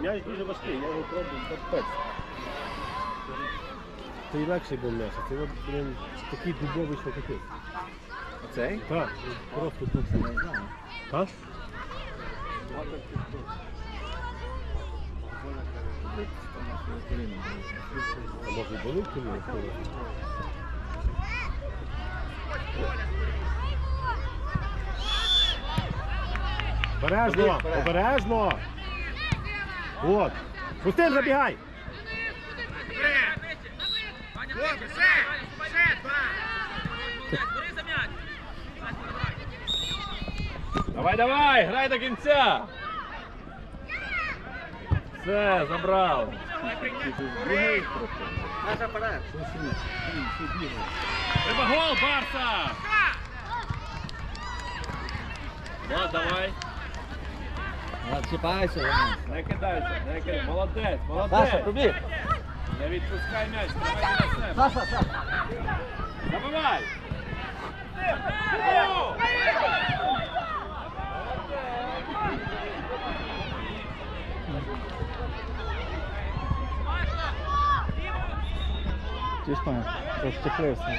М'яч дуже важкий, я його пробую так Це інакше був м'яч, це блин, прям такий дубовий, що такий. Оцей? Так, просто дубовий. Так? А може і болить коліно? Обережно, обережно. От. Пустим, забігай. Давай, давай, грай до кінця. Все, забрав. Треба гол, Барса! Да, давай. Отсипайся. Не кидайся, не кидайся. Молодець, молодець. Саша, пробіг. Не відпускай м'яч, тримай на себе. Саша, Саша. Забивай. Чисто, розчехлився.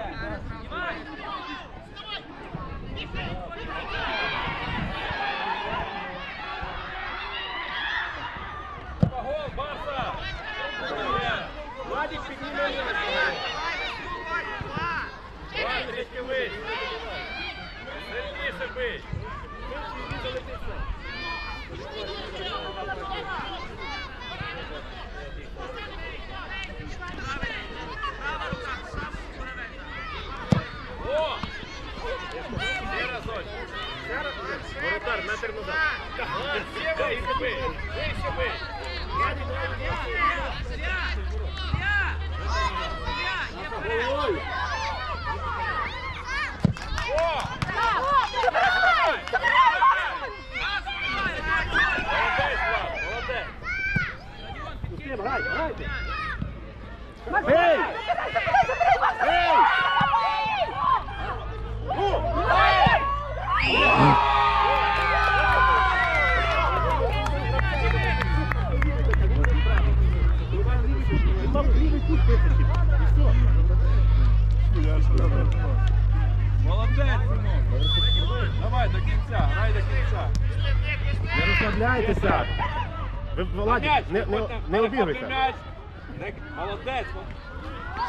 не, не. Молодець.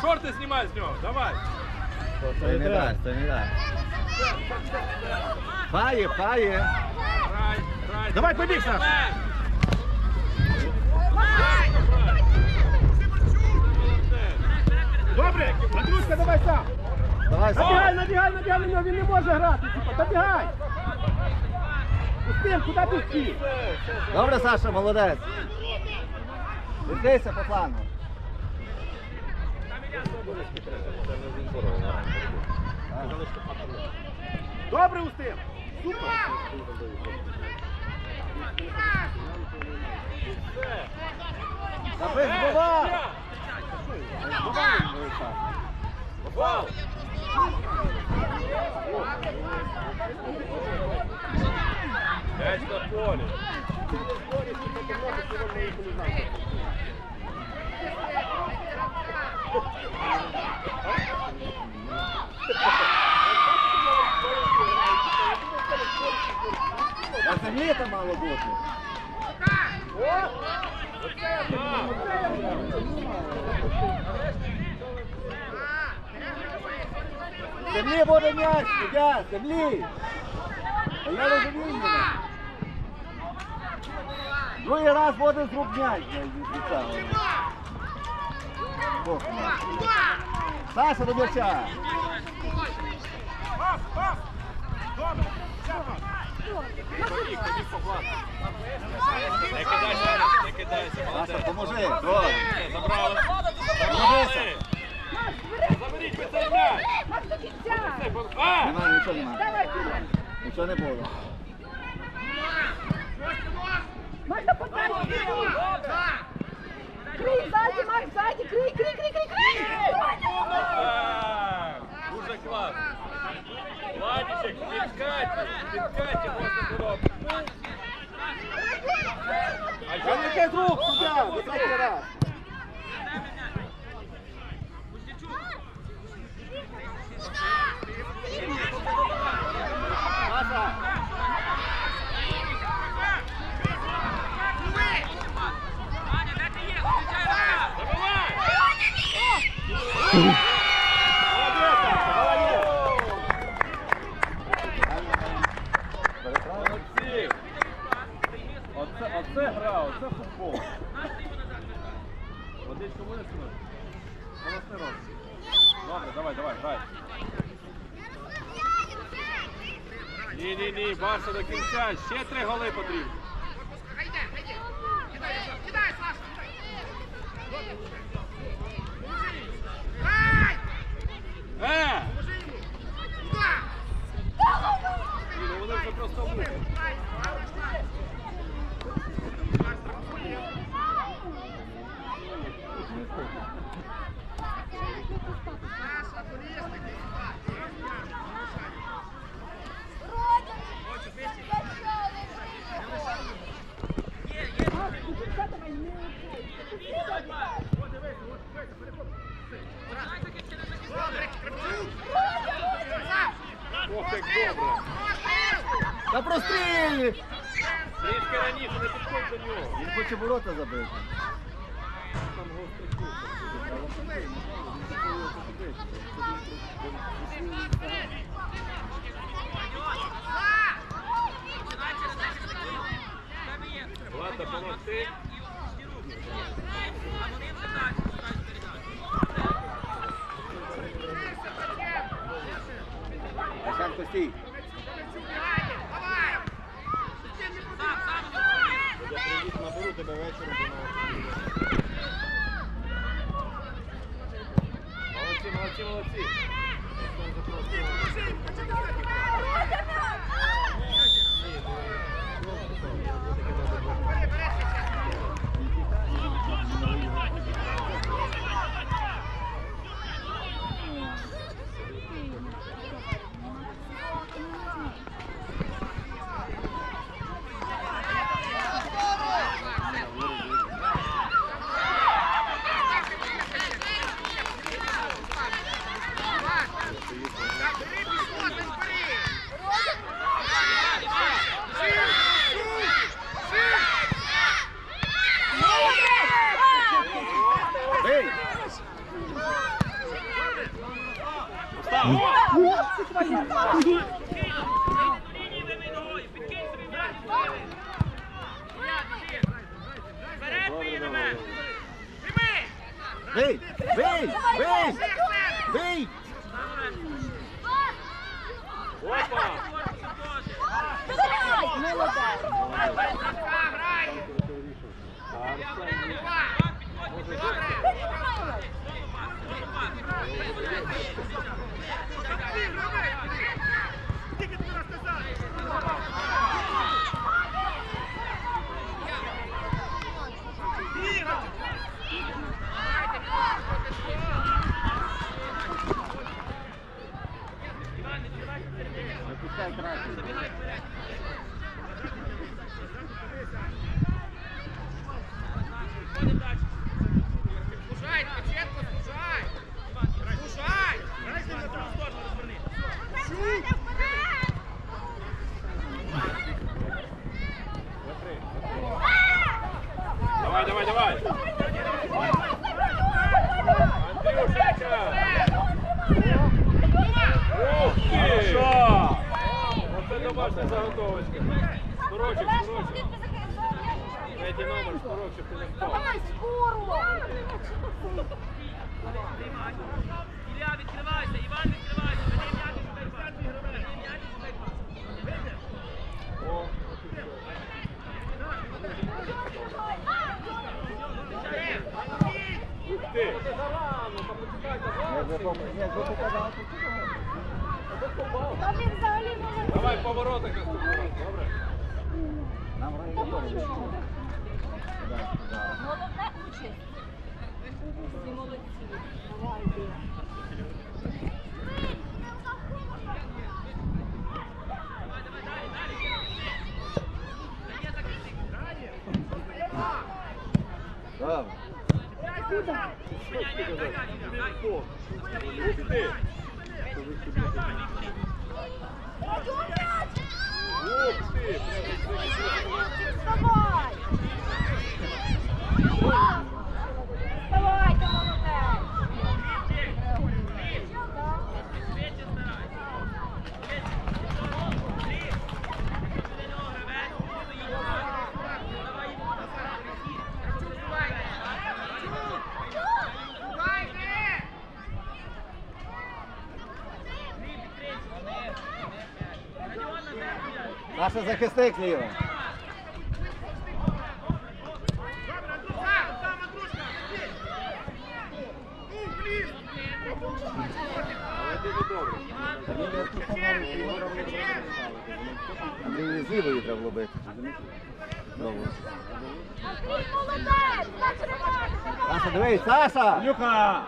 Шорти знімай з нього, давай. То не дасть, то не дасть. Пає, пає. Давай побіг, Саш. Добре, Матрюшка, давай сам. Давай. Набігай, набігай, набігай на нього, він не може грати. Типа. Та куди ти встиг? Добре, Саша, молодець. Відкрийся по плану. Добре, Устим. Супер. Без бува! М'яч на полі. На землі там мало бути. Землі буде м'яч, суддя, землі. А я розумію мене. Другий раз буде з рук м'яч. я від цього. Бог мій. Саша до м'яча. Пас, пас. Добре. Не кидайся, не кидайся. Саша, поможи. Забрали. Заберіть ви цей м'яч. Макс, до кінця! А! Немає, нічого Кирил! Нічого не було. Макс, на подачу, Кирил! Крий, ззаді, Макс, ззаді, крий, крий, крий, крий, крий! Дуже клас. Владічек, від Каті, можна було. А що не рук, суддя, високий раз. Оце, гра, оце футбол. Водичку сюди? Голосний давай, давай. Ні, ні, ні, Барса до кінця. Ще три голи потрібно. Е! Ні, ну вони вже просто вийшли. Ох, як добре. та простріль! Трішки раніше, не підходь до нього. Він хоче ворота забити. Там гострий. Ляшенко, тебе вечором буде. Молодці, молодці, молодці. Ні, 哇哇哇 не Давай поворотик наступний раз, добре? Нам район. Головне участь. Всі молодці. Давай, йди. Добре. Ух ти! Ух ти! Вставай! Захисник ліва. Андрій з лівої треба було бити. Добре. Андрій, молодець! Так тримайся! Саша, дивись, Саша! Люха!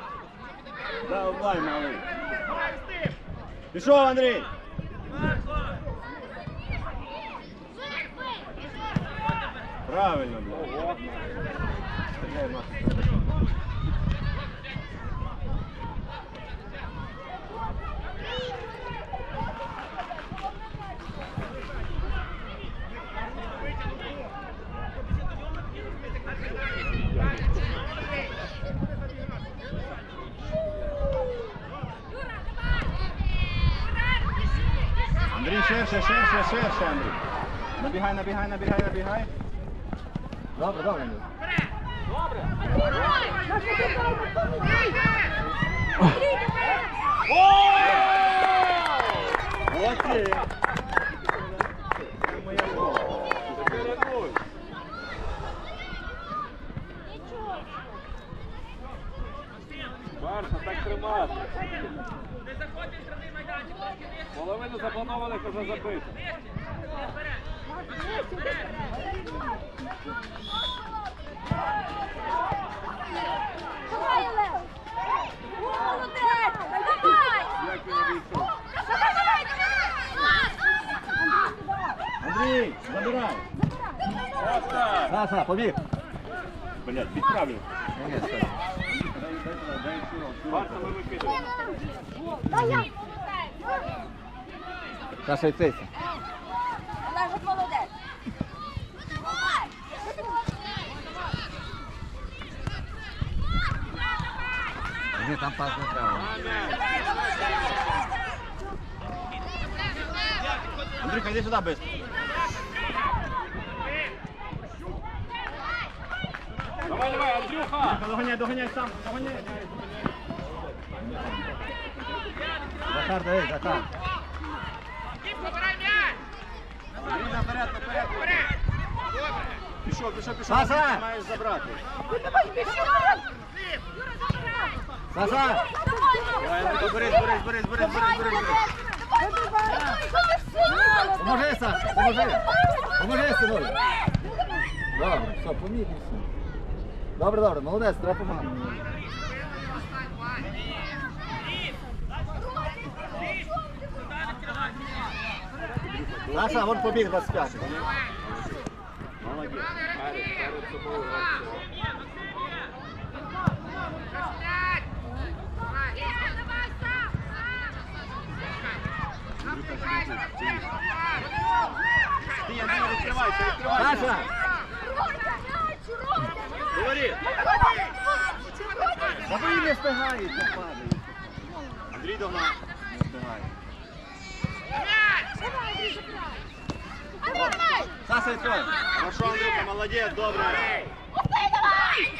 Давай, малий. Пішов, Андрій! Правильно, блядь. Стріляй, Маша. Андрій, ширше, ширше, ширше, Андрій. Набігай, набігай, набігай, набігай. Добре, добре. Добре. Дитина, Молодці! Чотири нуль. Барса, так тримати. Не заходьте в штрафний майданчик, трошки вище. Половину запланованих вже забито. Давай, Олег! Молодець! Давай! Як він обійшов? Давай, давай, давай! Андрій, забирай! Оста! Саша, побіг. Блядь, підправлю. Ні, ні, Саша. Барса ми викидаємо. Дай я! Саша, йдися. Молодець! Ні, там пас не треба. Андрюха, йди сюди швидко. Давай, давай, Андрюха! Доганяй, доганяй сам, доганяй. Захар, давай, Захар. Дім, забирай м'яч! Наперед, наперед. Пішов, пішов, пішов. Саша! Маєш забрати. Ти давай, біжи вперед. Саша! Давай, Андрій, Борис, Борис, Борис, Борис, Борис, Борис. Поможи, Саша, поможи. Поможи, синулі. Добре, все, поміг все. Добре, добре, молодець, треба помагати. Саша, вон побіг 25. Молодець. Перед собою гравця. Ти, Андрій, відкривайся, відкривайся. Саша! Говори. Та ви не встигаєте, падаєте. Андрій догнав. Не встигаєте. Саша, відкривай. Хорошо, Андрюха, молодець, добре. Красавчик,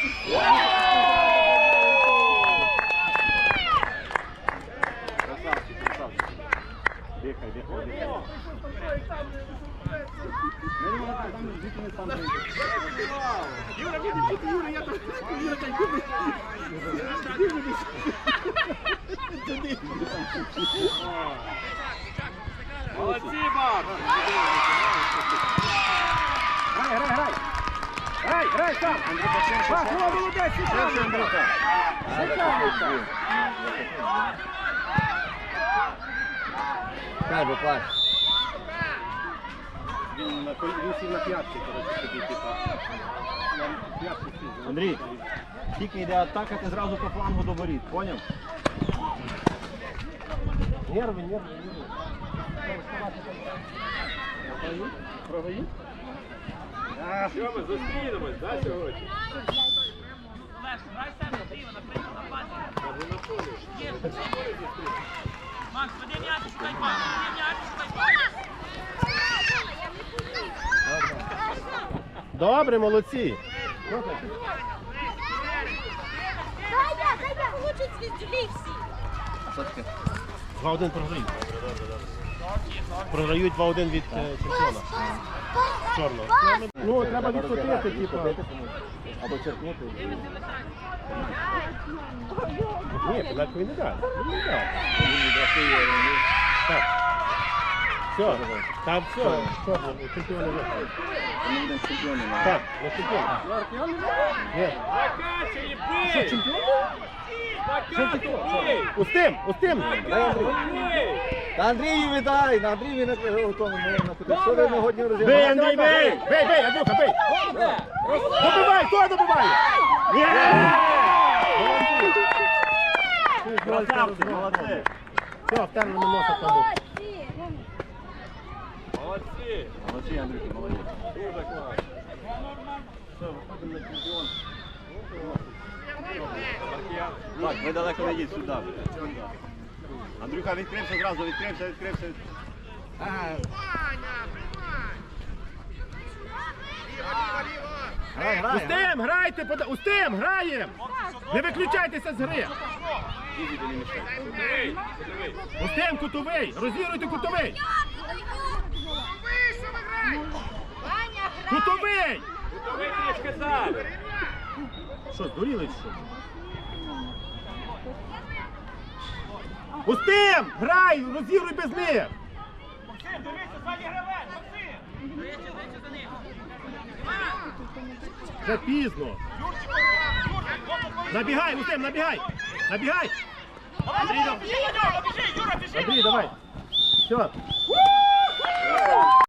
Дихай, дихай, дихай. Ну, не можна, там звідти не сам прийде. Юра, віди, віди, Юра, я там, Юра, так, віди. Молодці, Бак! Грай, грай, грай. Грай, грай сам. Пас, о, молодець, Швидше, Андрюха. Хай би плач. Він на він сів на п'ятки, коротше, тоді, типа. На п'ятки сів. Андрій, тільки йде атака, ти зразу по флангу до воріт, поняв? Нерви, нерви, нерви. Що ми зустрінемось, да, сьогодні? Олег, грай себе, зліва, наприклад, на базі. Кажи на полі. Є. Макс, веди м'яч, шукай пас. Веди м'яч, шукай пас. Добре, молодці. Звіздюлі всі. Що таке? 2-1 програють. Програють 2-1 від е, чемпіона. Чорного. Ну, треба відкотити, типу. Або черкнути. Ні, пенальку він не дав. Він не дав. Так. Все, там все, чемпіони виходять. Чемпіонами. Так, на. Ні. Що, чемпіон? Устим, устим. Та Андрію віддай, на Андрію не готовий на куди. Що ви не годні розіграти? Бей, Андрій, бей! Бей, бей, Андрюха, бей! Добивай, хто добиває? Ні! Молодці. Все, втерли на носа тому. Молодці! Молодці, Андрюха, молодець. Дуже класно. Все, виходимо на чемпіон. Так, ви далеко не їдь сюди. Андрюха, відкрився зразу, відкрився, відкрився. Грай, грай. Устим, грайте, пода- Устим, граєм! Не виключайтеся з гри! Подивись. Кутовий! Розігруйте кутовий! Кутовий! Що, здуріли чи що? Устим! Грай! Розігруй без них! Вже пізно. Набігай, Устим, набігай! Набігай! Андрій, давай! Все.